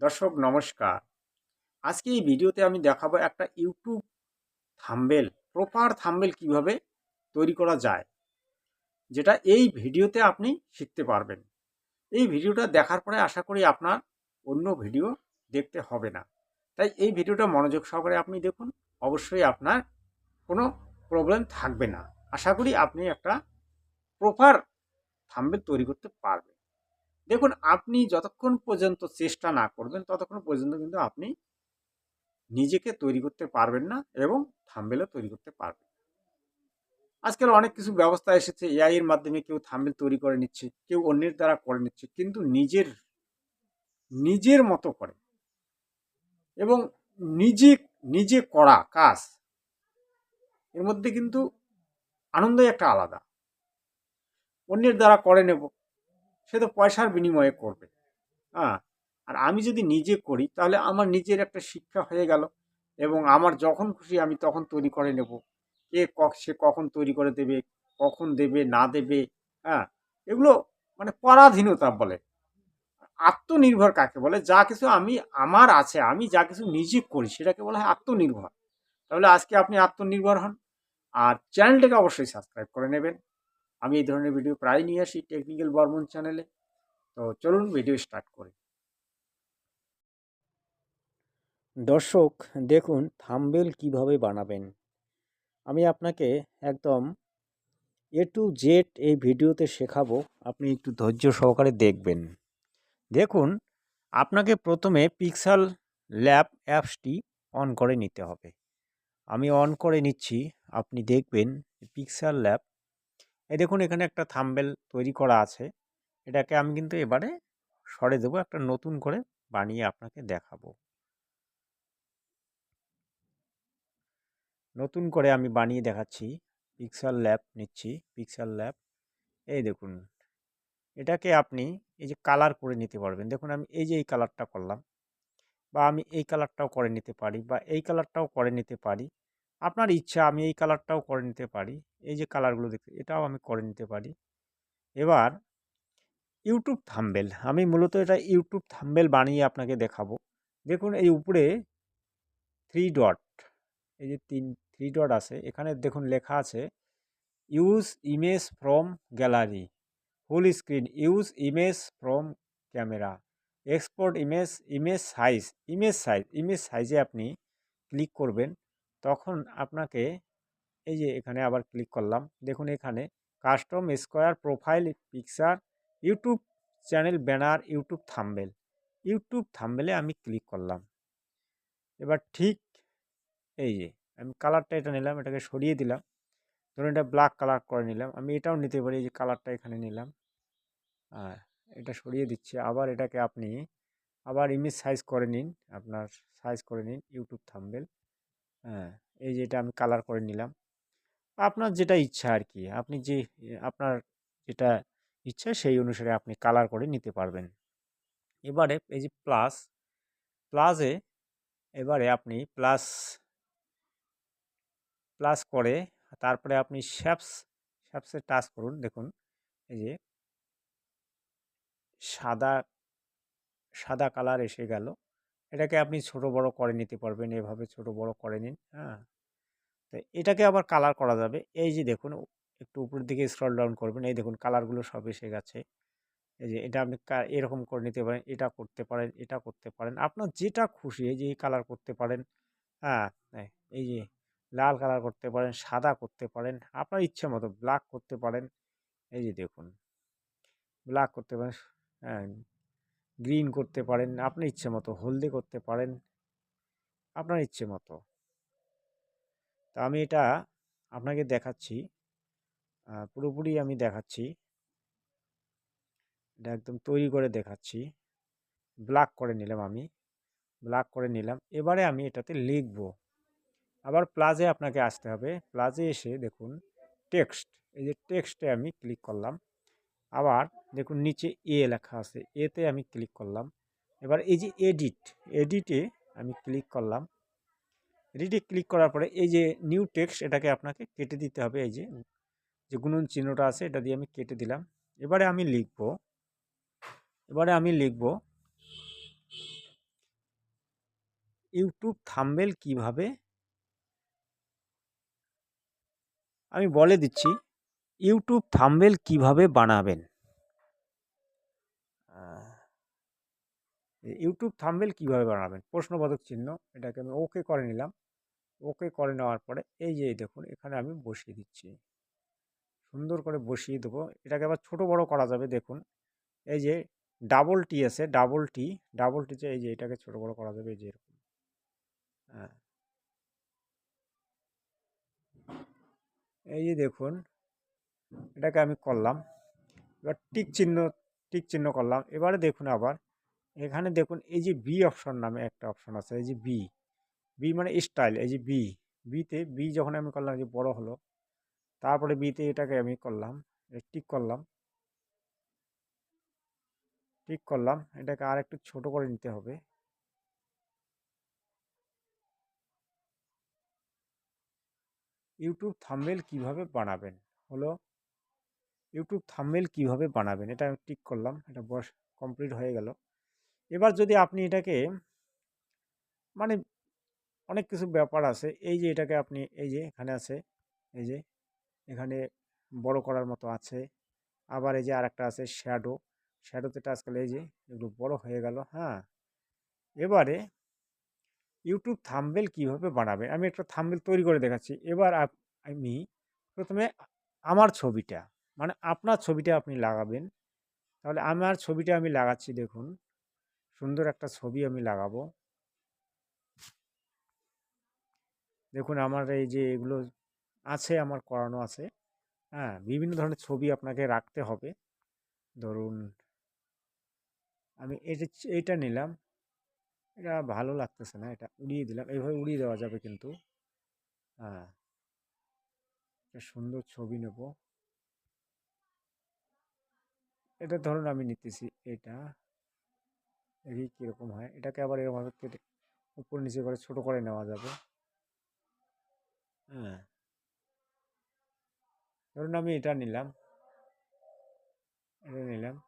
দর্শক, নমস্কার। আজকে এই ভিডিওতে আমি দেখাবো একটা ইউটিউব থাম্বেল, প্রপার থাম্বেল কীভাবে তৈরি করা যায়, যেটা এই ভিডিওতে আপনি শিখতে পারবেন। এই ভিডিওটা দেখার পরে আশা করি আপনার অন্য ভিডিও দেখতে হবে না। তাই এই ভিডিওটা মনোযোগ সহকারে আপনি দেখুন, অবশ্যই আপনার কোনো প্রবলেম থাকবে না। আশা করি আপনি একটা প্রপার থাম্বেল তৈরি করতে পারবেন। দেখুন, আপনি যতক্ষণ পর্যন্ত চেষ্টা না করবেন, ততক্ষণ পর্যন্ত কিন্তু আপনি নিজেকে তৈরি করতে পারবেন না এবং থাম্বেলও তৈরি করতে পারবেন আজকাল অনেক কিছু ব্যবস্থা এসেছে এআইয়ের মাধ্যমে কেউ থাম্বেল তৈরি করে নিচ্ছে, কেউ অন্যের দ্বারা করে নিচ্ছে, কিন্তু নিজের নিজের মতো করে। এবং নিজে নিজে করা কাজ, এর মধ্যে কিন্তু আনন্দই একটা আলাদা। অন্যের দ্বারা করে নেব সে তো পয়সার বিনিময়ে করবে। হ্যাঁ আর আমি যদি নিজে করি, তাহলে আমার নিজের একটা শিক্ষা হয়ে গেল এবং আমার যখন খুশি আমি তখন তৈরি করে নেব। কে সে কখন তৈরি করে দেবে, কখন দেবে, না দেবে হ্যাঁ? এগুলো মানে পরাধীনতা বলে। আত্মনির্ভর কাকে বলে? যা কিছু আমি, আমার আছে, আমি যা কিছু নিজে করি, সেটাকে বলা হয় আত্মনির্ভর। তাহলে আজকে আপনি আত্মনির্ভর হন। আর চ্যানেলটাকে অবশ্যই সাবস্ক্রাইব করে নেবেন। আমি এই ধরনের ভিডিও প্রায় নিয়ে আসি টেকনিক্যাল বর্মন চ্যানেলে তো চলুন ভিডিও স্টার্ট করি। দর্শক, দেখুন থাম্বেল কীভাবে বানাবেন। আমি আপনাকে একদম এ টু জেড এই ভিডিওতে শেখাবো, আপনি একটু ধৈর্য সহকারে দেখবেন। দেখুন, আপনাকে প্রথমে পিক্সাল ল্যাব অ্যাপসটি অন করে নিতে হবে। আমি অন করে নিচ্ছি, আপনি দেখবেন পিক্সাল ল্যাব এই দেখুন, এখানে একটা থাম্বেল তৈরি করা আছে। এটাকে আমি কিন্তু এবারে সরে দেবো, একটা নতুন করে বানিয়ে আপনাকে দেখাবো। নতুন করে আমি বানিয়ে দেখাচ্ছি, পিক্সাল ল্যাব নিচ্ছি, পিক্সাল ল্যাব এই দেখুন, এটাকে আপনি এই যে কালার করে নিতে পারবেন। দেখুন, আমি এই যে এই কালারটা করলাম, বা আমি এই কালারটাও করে নিতে পারি, বা এই কালারটাও করে নিতে পারি। আপনার ইচ্ছা আমি এই কালারটাও করে নিতে পারি, এই যে কালারগুলো দেখতে, এটাও আমি করে নিতে পারি। এবার ইউটিউব থাম্বেল, আমি মূলত এটা ইউটিউব থাম্বেল বানিয়ে আপনাকে দেখাবো। দেখুন এই উপরে থ্রি ডট এই যে তিন থ্রি ডট আছে, এখানে দেখুন লেখা আছে use image from gallery full screen use image from camera export image image size image size image সাইজে আপনি ক্লিক করবেন তখন আপনাকে এই যে এখানে আবার ক্লিক করলাম। দেখুন এখানে custom square profile picture YouTube channel banner YouTube thumbnail YouTube থাম্বেলে আমি ক্লিক করলাম। এবার ঠিক এই যে আমি কালারটা এটা নিলাম, এটাকে সরিয়ে দিলাম। ধরুন এটা ব্ল্যাক কালার করে নিলাম। আমি এটাও নিতে পারি, এই যে কালারটা এখানে নিলাম। আর এটা সরিয়ে দিচ্ছি। আবার এটাকে আপনি আবার ইমেজ সাইজ করে নিন, আপনার সাইজ করে নিন ইউটিউব থাম্বেল হ্যাঁ এই যে এটা আমি কালার করে নিলাম। আপনার যেটা ইচ্ছা আর কি আপনি যে আপনার যেটা ইচ্ছা সেই অনুসারে আপনি কালার করে নিতে পারবেন। এবারে এই যে প্লাস প্লাসে এবারে আপনি প্লাস প্লাস করে তারপরে আপনি শ্যাপস শ্যাপসে টাচ করুন, দেখুন, এই যে সাদা সাদা কালার এসে গেল। এটাকে আপনি ছোট বড় করে নিতে পারবেন, এভাবে ছোট বড় করে নিন হ্যাঁ? তো এটাকে আবার কালার করা যাবে। এই যে দেখুন, একটু উপরের দিকে স্ক্রল ডাউন করবেন, এই দেখুন কালারগুলো সব এসে গেছে। এই যে এটা আপনি এরকম করে নিতে পারেন, এটা করতে পারেন, এটা করতে পারেন। আপনার যেটা খুশি, এই যে কালার করতে পারেন হ্যাঁ? এই- যে লাল কালার করতে পারেন, সাদা করতে পারেন, আপনার ইচ্ছে মতো ব্ল্যাক করতে পারেন। এই যে দেখুন ব্ল্যাক করতে পারেন হ্যাঁ। গ্রিন করতে পারেন, আপনার ইচ্ছে মতো, হলদে করতে পারেন, আপনার ইচ্ছে মতো। তা আমি এটা আপনাকে দেখাচ্ছি পুরোপুরি আমি দেখাচ্ছি। এটা একদম তৈরি করে দেখাচ্ছি। ব্ল্যাক করে নিলাম আমি ব্ল্যাক করে নিলাম। এবারে আমি এটাতে লিখব। আবার প্লাজে আপনাকে আসতে হবে। প্লাজে এসে দেখুন, টেক্সট। এই যে টেক্সটে আমি ক্লিক করলাম। আবার দেখুন নিচে এ লেখা আছে এতে আমি ক্লিক করলাম। এবার এই যে এডিট এডিটে আমি ক্লিক করলাম। এডিটে ক্লিক করার পরে এই যে নিউ টেক্সট এটাকে আপনাকে কেটে দিতে হবে, এই যে যে গুণন চিহ্নটা আছে এটা দিয়ে আমি কেটে দিলাম। এবারে আমি লিখব, এবারে আমি লিখব ইউটিউব থাম্বেল কীভাবে? আমি বলে দিচ্ছি ইউটিউব থাম্বেল কীভাবে বানাবেন? ইউটিউব থাম্বেল কীভাবে বানাবেন? প্রশ্নবোধক চিহ্ন, এটাকে আমি ওকে করে নিলাম। ওকে করে নেওয়ার পরে এই যে দেখুন, এখানে আমি বসিয়ে দিচ্ছি। সুন্দর করে বসিয়ে দেবো। এটাকে আবার ছোট বড় করা যাবে, দেখুন। এই যে ডাবল টি আছে, ডাবল টি, ডাবল টিতে এই যে এটাকে ছোট বড় করা যাবে, এই যে এরকম। হ্যাঁ। এই যে দেখুন এটাকে আমি করলাম। এবার টিক চিহ্ন টিক চিহ্ন করলাম। এবারে দেখুন আবার, এখানে দেখুন এই যে বি অপশন নামে একটা অপশন আছে, এই যে বি বি মানে স্টাইল এই যে বি বিতে বি যখন আমি করলাম যে বড় হলো, তারপরে বিতে এটাকে আমি করলাম টিক করলাম। টিক করলাম, এটাকে আর একটু ছোট করে নিতে হবে। ইউটিউব থাম্বনেল কীভাবে বানাবেন? হলো ইউটিউব থাম্বনেল কীভাবে বানাবেন? এটা আমি টিক করলাম, এটা বয়স কমপ্লিট হয়ে গেল। এবার যদি আপনি এটাকে মানে অনেক কিছু ব্যাপার আছে, এই যে এটাকে আপনি, এই যে এখানে আছে, এই যে এখানে বড় করার মতো আছে, আবার এই যে আরেকটা আছে শ্যাডো শ্যাডোতে টাচ করলে এই যে এগুলো বড় হয়ে গেল হ্যাঁ? এবারে ইউটিউব থাম্বেল কীভাবে বানাবে আমি একটা থাম্বেল তৈরি করে দেখাচ্ছি। এবার আমি প্রথমে আমার ছবিটা মানে আপনার ছবিটা আপনি লাগাবেন। তাহলে আমার ছবিটা আমি লাগাচ্ছি দেখুন। সুন্দর একটা ছবি আমি লাগাবো। দেখুন আমার এই যে এগুলো আছে, আমার করানো আছে। হ্যাঁ বিভিন্ন ধরনের ছবি আপনাকে রাখতে হবে। ধরুন, আমি এটা এইটা নিলাম। এটা ভালো লাগতেছে না, এটা উড়িয়ে দিলাম। এইভাবে উড়িয়ে দেওয়া যাবে কিন্তু। হ্যাঁ একটা সুন্দর ছবি নেব। এটা ধরুন আমি নিতেছি এটা। দেখি কীরকম হয়। এটাকে আবার এরকমভাবে কেটে উপর নিচে করে ছোট করে নেওয়া যাবে। হ্যাঁ। ধরুন আমি এটা নিলাম। এটা নিলাম।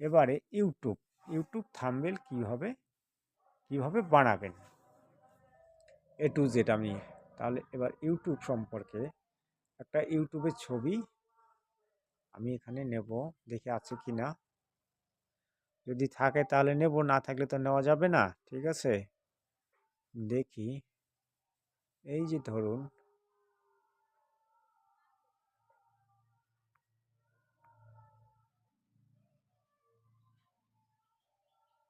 এবারে ইউটিউব। ইউটিউব থামবেল কীভাবে? কীভাবে বানাবেন? এ টু জেড আমি। তাহলে এবার ইউটিউব সম্পর্কে একটা ইউটিউবের ছবি আমি এখানে নেব, দেখে আছে কি না যদি থাকে তাহলে নেব, না থাকলে তো নেওয়া যাবে না, ঠিক আছে? দেখি, এই যে ধরুন।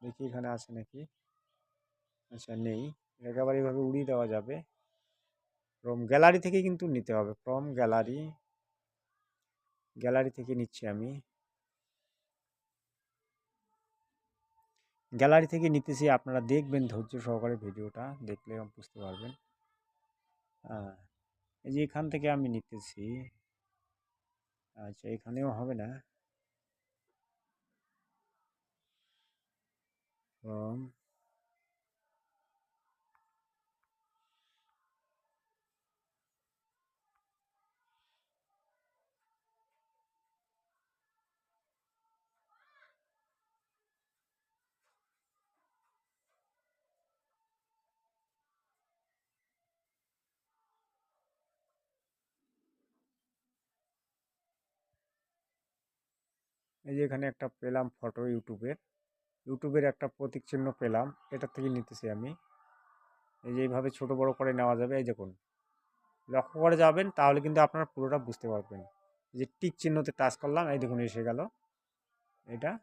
দেখি এখানে আছে নাকি? আচ্ছা নেই। এটাকে আবার এইভাবে উড়িয়ে দেওয়া যাবে। ফ্রম গ্যালারি থেকে কিন্তু নিতে হবে। ফ্রম গ্যালারি গ্যালারি থেকে নিচ্ছি আমি। গ্যালারি থেকে নিতেছি, আপনারা দেখবেন ধৈর্য সহকারে ভিডিওটা, দেখলে বুঝতে পারবেন। এই যে এখান থেকে আমি নিতেছি আচ্ছা এখানেও হবে না। এই যে এখানে একটা পেলাম ফটো ইউটিউবের ইউটিউবের একটা প্রতীক চিহ্ন পেলাম, এটা থেকে নিতেছি আমি। এই যে এইভাবে ছোটো বড় করে নেওয়া যাবে, এই দেখুন। লক্ষ্য করে যাবেন, তাহলে কিন্তু আপনারা পুরোটা বুঝতে পারবেন। যে টিক চিহ্নতে টাচ করলাম, এই দেখুন এসে গেল। এটা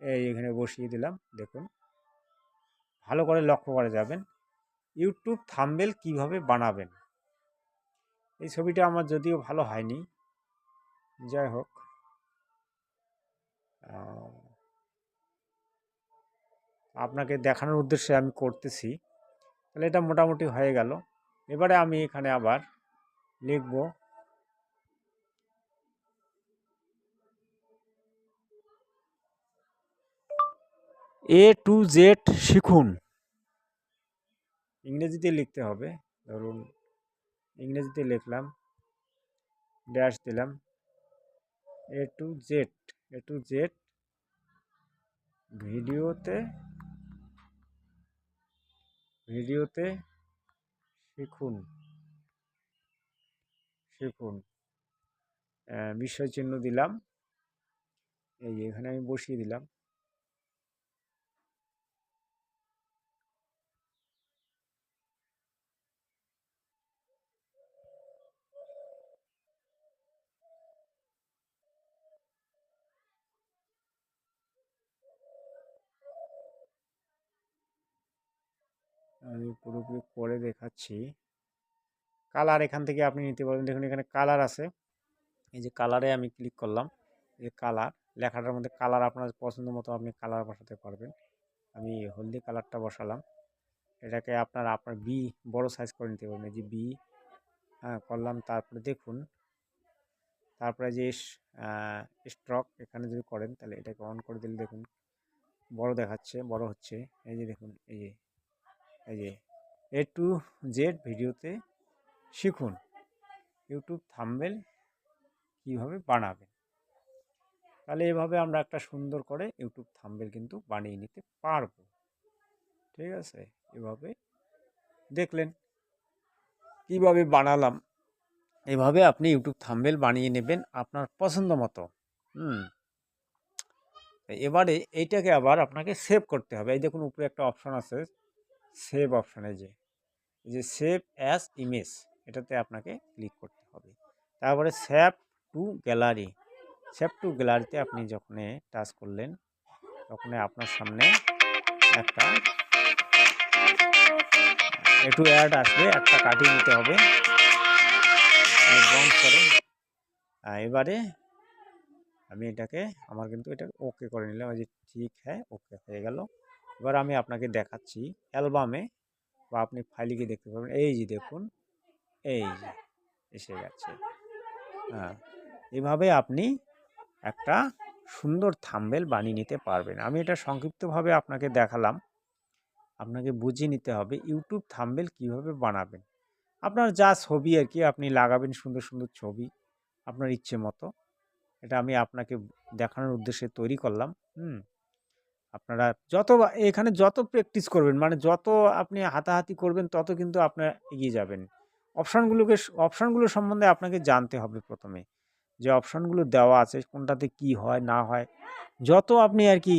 এই এখানে বসিয়ে দিলাম, দেখুন। ভালো করে লক্ষ্য করে যাবেন, ইউটিউব থাম্বেল কীভাবে বানাবেন। এই ছবিটা আমার যদিও ভালো হয়নি। যাই হোক। আপনাকে দেখানোর উদ্দেশ্যে আমি করতেছি। তাহলে এটা মোটামুটি হয়ে গেল। এবারে আমি এখানে আবার লিখব এ টু জেড শিখুন। ইংরেজিতে লিখতে হবে। ধরুন ইংরেজিতে লিখলাম, ড্যাশ দিলাম, A to Z. A to Z ভিডিওতে ভিডিওতে শিখুন শিখুন। বিস্ময় চিহ্ন দিলাম। এই এখানে আমি বসিয়ে দিলাম। আমি পুরোপুরি করে দেখাচ্ছি। কালার এখান থেকে আপনি নিতে পারবেন। দেখুন, এখানে কালার আছে। এই যে কালারে আমি ক্লিক করলাম। এই যে কালার লেখাটার মধ্যে কালার আপনার পছন্দ মতো আপনি কালার বসাতে পারবেন। আমি হলদি কালারটা বসালাম। এটাকে আপনার আপনার বি বড় সাইজ করে নিতে পারবেন। যে বি হ্যাঁ করলাম। তারপরে দেখুন, তারপরে যে স্ট্রক এখানে যদি করেন, তাহলে এটাকে অন করে দিলে দেখুন, বড় দেখাচ্ছে, বড় হচ্ছে। এই যে দেখুন, এই যে যে এ টু জেড ভিডিওতে শিখুন ইউটিউব থাম্বেল কীভাবে বানাবেন। তাহলে এভাবে আমরা একটা সুন্দর করে ইউটিউব থাম্বেল কিন্তু বানিয়ে নিতে পারব। ঠিক আছে? এভাবে দেখলেন কীভাবে বানালাম। এভাবে আপনি ইউটিউব থাম্বেল বানিয়ে নেবেন আপনার পছন্দ মতো। হুম। এবারে এইটাকে আবার আপনাকে সেভ করতে হবে। এই দেখুন, উপরে একটা অপশন আছে। সেভ অপশানে যে যে সেভ অ্যাজ ইমেজ এটাতে আপনাকে ক্লিক করতে হবে। তারপরে save to gallery save to গ্যালারিতে আপনি যখন টাচ করলেন, তখন আপনার সামনে একটা, একটু অ্যাড আসবে, একটা কাটিয়ে নিতে হবে। বন্ধ করে এবারে আমি এটাকে, আমার কিন্তু এটা ওকে করে নিলাম। ওই যে ঠিক হ্যাঁ ওকে হয়ে গেল। এবার আমি আপনাকে দেখাচ্ছি অ্যালবামে বা আপনি ফাইলে গিয়ে দেখতে পাবেন এই যে দেখুন, এই যে এসে গেছে। হ্যাঁ এভাবে আপনি একটা সুন্দর থাম্বেল বানিয়ে নিতে পারবেন। আমি এটা সংক্ষিপ্তভাবে আপনাকে দেখালাম। আপনাকে বুঝিয়ে নিতে হবে ইউটিউব থাম্বেল কীভাবে বানাবেন। আপনার যা ছবি আর কি আপনি লাগাবেন সুন্দর সুন্দর ছবি, আপনার ইচ্ছে মতো। এটা আমি আপনাকে দেখানোর উদ্দেশ্যে তৈরি করলাম। হুম। আপনারা যত এখানে যত প্র্যাকটিস করবেন মানে যত আপনি হাতাহাতি করবেন, তত কিন্তু আপনার এগিয়ে যাবেন। অপশানগুলোকে অপশানগুলো সম্বন্ধে আপনাকে জানতে হবে প্রথমে, যে অপশানগুলো দেওয়া আছে, কোনটাতে কি হয়, না হয়। যত আপনি আর কি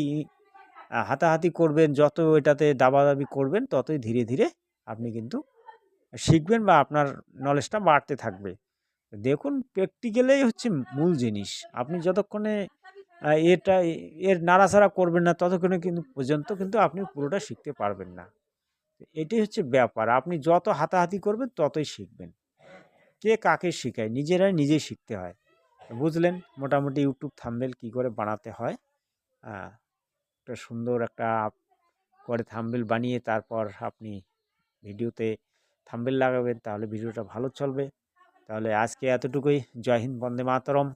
হাতাহাতি করবেন, যত এটাতে দাবাদাবি করবেন, ততই ধীরে ধীরে আপনি কিন্তু শিখবেন বা আপনার নলেজটা বাড়তে থাকবে। দেখুন প্র্যাকটিক্যালেই হচ্ছে মূল জিনিস। আপনি যতক্ষণে এটা এর নাড়াচাড়া করবেন না ততক্ষণে কিন্তু পর্যন্ত কিন্তু আপনি পুরোটা শিখতে পারবেন না। এটাই হচ্ছে ব্যাপার। আপনি যত হাতাহাতি করবেন ততই শিখবেন। কে কাকে শেখায়? নিজেরাই নিজেই শিখতে হয়। বুঝলেন? মোটামুটি ইউটিউব থাম্বেল কী করে বানাতে হ্যাঁ? একটা সুন্দর একটা করে থাম্বেল বানিয়ে তারপর আপনি ভিডিওতে থাম্বেল লাগাবেন, তাহলে ভিডিওটা ভালো চলবে। তাহলে আজকে এতটুকুই। জয় হিন্দ, বন্দে মাতরম।